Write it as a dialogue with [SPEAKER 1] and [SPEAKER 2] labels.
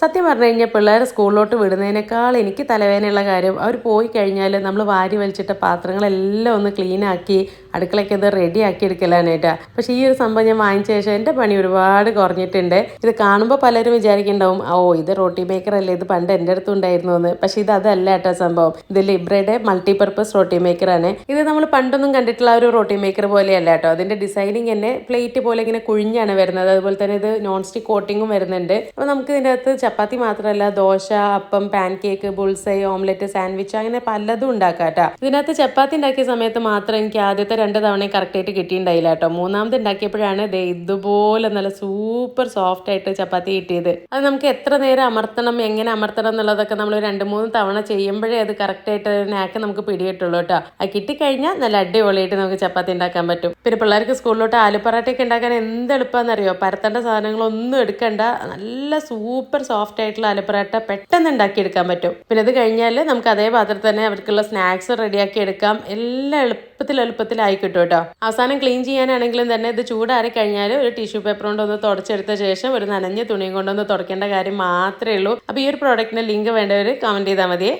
[SPEAKER 1] സത്യം പറഞ്ഞു കഴിഞ്ഞാൽ പിള്ളേരെ സ്കൂളിലോട്ട് വിടുന്നതിനേക്കാൾ എനിക്ക് തലവേദനയുള്ള കാര്യം അവർ പോയി കഴിഞ്ഞാൽ നമ്മൾ വാരി വലിച്ചിട്ട പാത്രങ്ങളെല്ലാം ഒന്ന് ക്ലീനാക്കി അടുക്കളയ്ക്ക് അത് റെഡി ആക്കി എടുക്കലാനായിട്ടാ പക്ഷെ ഈ ഒരു സംഭവം ഞാൻ വാങ്ങിച്ച ശേഷം എന്റെ പണി ഒരുപാട് കുറഞ്ഞിട്ടുണ്ട്. ഇത് കാണുമ്പോൾ പലരും വിചാരിക്കുന്നുണ്ടാവും ഓ ഇത് റോട്ടി മേക്കർ അല്ലേ? ഇത് പണ്ട് എന്റെ അടുത്ത് ഉണ്ടായിരുന്നു എന്ന് പക്ഷേ ഇത് അതല്ല കേട്ടോ സംഭവം. ഇത് ലിബ്രയുടെ മൾട്ടിപർപ്പസ് റോട്ടി മേക്കറാണ് ഇത് നമ്മൾ പണ്ടൊന്നും കണ്ടിട്ടുള്ള ഒരു റോട്ടി മേക്കർ പോലെയല്ല കേട്ടോ. അതിന്റെ ഡിസൈനിങ് തന്നെ പ്ലേറ്റ് പോലെ ഇങ്ങനെ കുഴിഞ്ഞാണ് വരുന്നത്. അതുപോലെ തന്നെ ഇത് നോൺ സ്റ്റിക് കോട്ടിങ്ങും വരുന്നുണ്ട്. അപ്പോൾ നമുക്ക് ഇതിന്റെ അകത്ത് ചപ്പാത്തി മാത്രമല്ല dosa appam pancake bullseye omelette sandwich അങ്ങനെ പലതും ഉണ്ടാക്കാം കേട്ടോ ഇതിനകത്ത് ചപ്പാത്തി ഉണ്ടാക്കിയ സമയത്ത് മാത്രം എനിക്ക് ആദ്യത്തെ രണ്ട് തവണയും കറക്റ്റ് ആയിട്ട് കിട്ടിയിട്ടുണ്ടായില്ല കേട്ടോ. മൂന്നാമത് ഉണ്ടാക്കിയപ്പോഴാണ് ദേ ഇതുപോലെ നല്ല സൂപ്പർ സോഫ്റ്റ് ആയിട്ട് ചപ്പാത്തി കിട്ടിയത്. അത് നമുക്ക് എത്ര നേരം അമർത്തണം എങ്ങനെ അമർത്തണം എന്നുള്ളതൊക്കെ നമ്മൾ രണ്ട് മൂന്ന് തവണ ചെയ്യുമ്പോഴേ അത് കറക്റ്റ് ആയിട്ട് നാക്ക് നമുക്ക് പിടികിട്ടുള്ളൂ കേട്ടോ. അത് കിട്ടിക്കഴിഞ്ഞാൽ നല്ല അടിപൊളിയായിട്ട് നമുക്ക് ചപ്പാത്തി ഉണ്ടാക്കാൻ പറ്റും. പിന്നെ പിള്ളേർക്ക് സ്കൂളിലോട്ട് ആലു പൊറാട്ടയൊക്കെ ഉണ്ടാക്കാൻ എന്ത് എളുപ്പമാണെന്നറിയോ പരത്തേണ്ട സാധനങ്ങളൊന്നും എടുക്കണ്ട. നല്ല സൂപ്പർ സോഫ്റ്റ് ആയിട്ടുള്ള ആലുപറാട്ട പെട്ടെന്ന് ഉണ്ടാക്കിയെടുക്കാൻ പറ്റും. പിന്നെ അത് കഴിഞ്ഞാൽ നമുക്ക് അതേ പാത്രത്തിൽ തന്നെ അവർക്കുള്ള സ്നാക്സ് റെഡിയാക്കി എടുക്കാം. എല്ലാം എളുപ്പത്തിൽ എളുപ്പത്തിലായി കിട്ടും കേട്ടോ. അവസാനം ക്ലീൻ ചെയ്യാനാണെങ്കിലും തന്നെ ഇത് ചൂടാറി കഴിഞ്ഞാൽ ഒരു ടിഷ്യൂ പേപ്പർ കൊണ്ടൊന്ന് തുടച്ചെടുത്ത ശേഷം ഒരു നനഞ്ഞ തുണിയും കൊണ്ടൊന്ന് തുടക്കേണ്ട കാര്യം മാത്രമേ ഉള്ളൂ. അപ്പോൾ ഈ ഒരു പ്രോഡക്റ്റിന് ലിങ്ക് വേണ്ടവർ കമന്റ് ചെയ്താൽ മതിയേ.